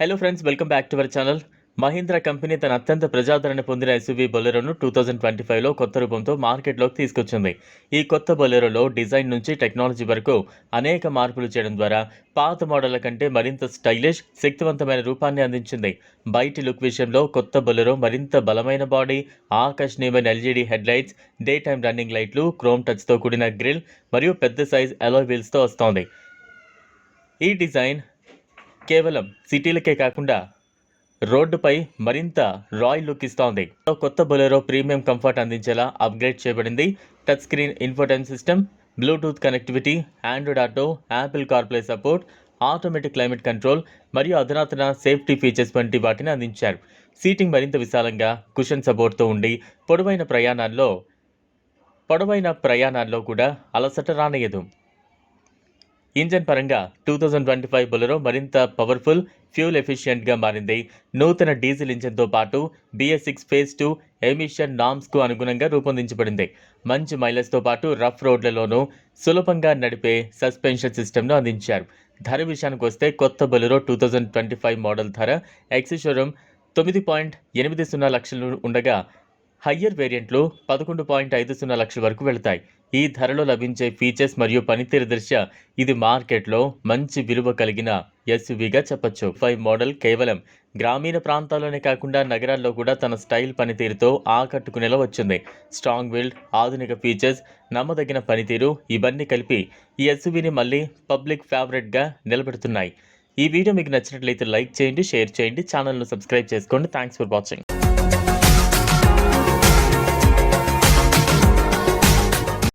Hello friends welcome back to our channel Mahindra company తన అత్యంత ప్రజాదరణ పొందిన ఎస్యూవీ బొలెరోను టూ థౌజండ్ ట్వంటీ ఫైవ్లో కొత్త రూపంతో మార్కెట్లోకి తీసుకొచ్చింది. ఈ కొత్త బొలెరోలో డిజైన్ నుంచి టెక్నాలజీ వరకు అనేక మార్పులు చేయడం ద్వారా పాత మోడళ్ళ కంటే మరింత స్టైలిష్ శక్తివంతమైన రూపాన్ని అందించింది. బయటి లుక్ విషయంలో కొత్త బొలెరో మరింత బలమైన బాడీ ఆకర్షణీయమైన LED headlights day time running లైట్లు క్రోమ్ టచ్తో కూడిన గ్రిల్ మరియు పెద్ద సైజ్ అలో వీల్స్తో వస్తోంది. ఈ డిజైన్ కేవలం సిటీలకే కాకుండా రోడ్డుపై మరింత రాయల్ లుక్ ఇస్తోంది. కొత్త బొలెరో ప్రీమియం కంఫర్ట్ అందించేలా అప్గ్రేడ్ చేయబడింది. Touch screen infotainment system bluetooth connectivity android auto apple carplay support automatic climate control మరియు అధునాతన సేఫ్టీ ఫీచర్స్ వంటి వాటిని అందించారు. సీటింగ్ మరింత విశాలంగా కుషన్ సపోర్ట్తో ఉండి పొడవైన ప్రయాణాల్లో పొడవైన ప్రయాణాల్లో కూడా అలసట రానయ్యదు ఇంజన్ పరంగా two thousand twenty five Bolero మరింత పవర్ఫుల్ ఫ్యూల్ ఎఫిషియెంట్గా మారింది. నూతన డీజిల్ ఇంజన్తో పాటు BS six phase two emission నామ్స్కు అనుగుణంగా రూపొందించబడింది. మంచి మైలేజ్తో పాటు రఫ్ రోడ్లలోనూ సులభంగా నడిపే సస్పెన్షన్ సిస్టమ్ను అందించారు. ధర విషయానికి వస్తే కొత్త Bolero two thousand twenty five model ధర ఎక్సిషోరూమ్ తొమ్మిది పాయింట్ ఎనిమిది సున్నా లక్షలు ఉండగా హయ్యర్ వేరియంట్లు పదకొండు పాయింట్ ఐదు సున్నా లక్షల వరకు వెళతాయి. ఈ ధరలో లభించే ఫీచర్స్ మరియు పనితీరు దృష్ట్యా ఇది మార్కెట్లో మంచి విలువ కలిగిన ఎస్యూవీగా చెప్పొచ్చు. ఫైవ్ మోడల్ కేవలం గ్రామీణ ప్రాంతాల్లోనే కాకుండా నగరాల్లో కూడా తన స్టైల్ పనితీరుతో ఆకట్టుకునేలా వచ్చింది. స్ట్రాంగ్ బిల్డ్ ఆధునిక ఫీచర్స్ నమ్మదగిన పనితీరు ఇవన్నీ కలిపి ఈ ఎస్యూవీని మళ్ళీ పబ్లిక్ ఫేవరెట్గా నిలబెడుతున్నాయి. ఈ వీడియో మీకు నచ్చినట్లయితే లైక్ చేయండి షేర్ చేయండి ఛానల్ను సబ్స్క్రైబ్ చేసుకోండి. Thanks for watching.